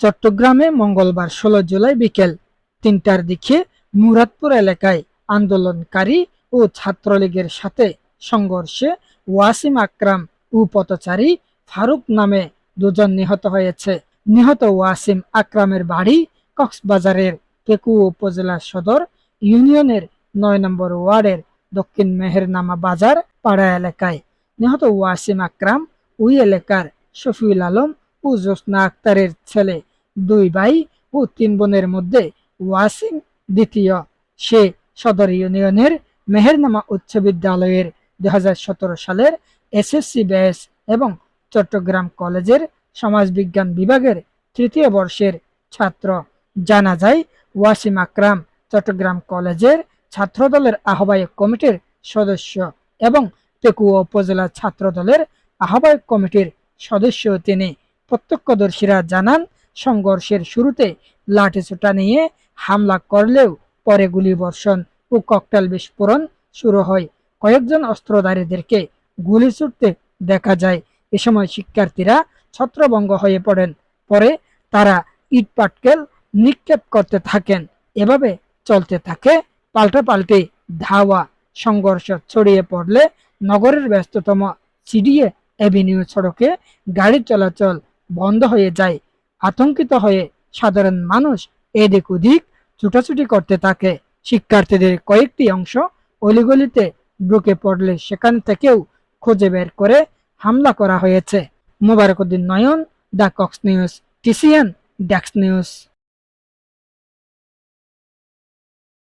চট্টগ্রামে মঙ্গলবার ষোলো জুলাই বিকেল তিনটার দিকে মুরাদপুর এলাকায় আন্দোলনকারী ও ছাত্রলীগের সাথে সংঘর্ষে ওয়াসিম আকরাম ও পথচারী ফারুক নামে দুজন নিহত হয়েছে। নিহত ওয়াসিম আকরামের বাড়ি কক্সবাজারের পেকু উপজেলা সদর ইউনিয়নের নয় নম্বর ওয়ার্ডের দক্ষিণ মেহেরনামা বাজার পাড়া এলাকায়। নিহত ওয়াসিম আকরাম ওই এলাকার শফিউল আলম ও জোসনা আক্তারের ছেলে দুই ভাই ও তিন বোনের মধ্যে ওয়াসিম দ্বিতীয়। সে সদর ইউনিয়নের মেহেরনামা উচ্চ বিদ্যালয়ের দুই হাজার সতেরো সালের এসএসসি ব্যাস এবং চট্টগ্রাম কলেজের সমাজবিজ্ঞান বিভাগের তৃতীয় বর্ষের ছাত্র। জানা যায়, ওয়াসিম আকরাম চট্টগ্রাম কলেজের ছাত্রদলের আহ্বায়ক কমিটির সদস্য এবং পেকুয়া উপজেলা ছাত্রদলের আহ্বায়ক কমিটির সদস্য তিনি। প্রত্যক্ষদর্শীরা জানান সংঘর্ষের শুরুতে লাঠিসোঁটা নিয়ে হামলা করলেও পরে গুলিবর্ষণ ও ককটেল বিস্ফোরণ শুরু হয়। কয়েকজন অস্ত্রধারীদেরকে গুলি ছুটতে দেখা যায়। এ সময় শিক্ষার্থীরা ছত্রভঙ্গ হয়ে পড়েন। পরে তারা ইট পাটকেল নিক্ষেপ করতে থাকেন। এভাবে চলতে থাকে পাল্টাপাল্টি ধাওয়া। সংঘর্ষ ছড়িয়ে পড়লে নগরের ব্যস্ততম সিডিএ অ্যাভিনিউ সড়কে গাড়ি চলাচল বন্ধ হয়ে যায়। আতঙ্কিত হয়ে সাধারণ মানুষ এদিক ওদিক ছুটাছুটি করতে থাকে। শিক্ষার্থীদের কয়েকটি অংশ অলিগলিতে ঢুকে পড়লে সেখান থেকেও খুঁজে বের করে হামলা করা হয়েছে। Mobarakuddin Nayan, The Cox News, TCN, desks news.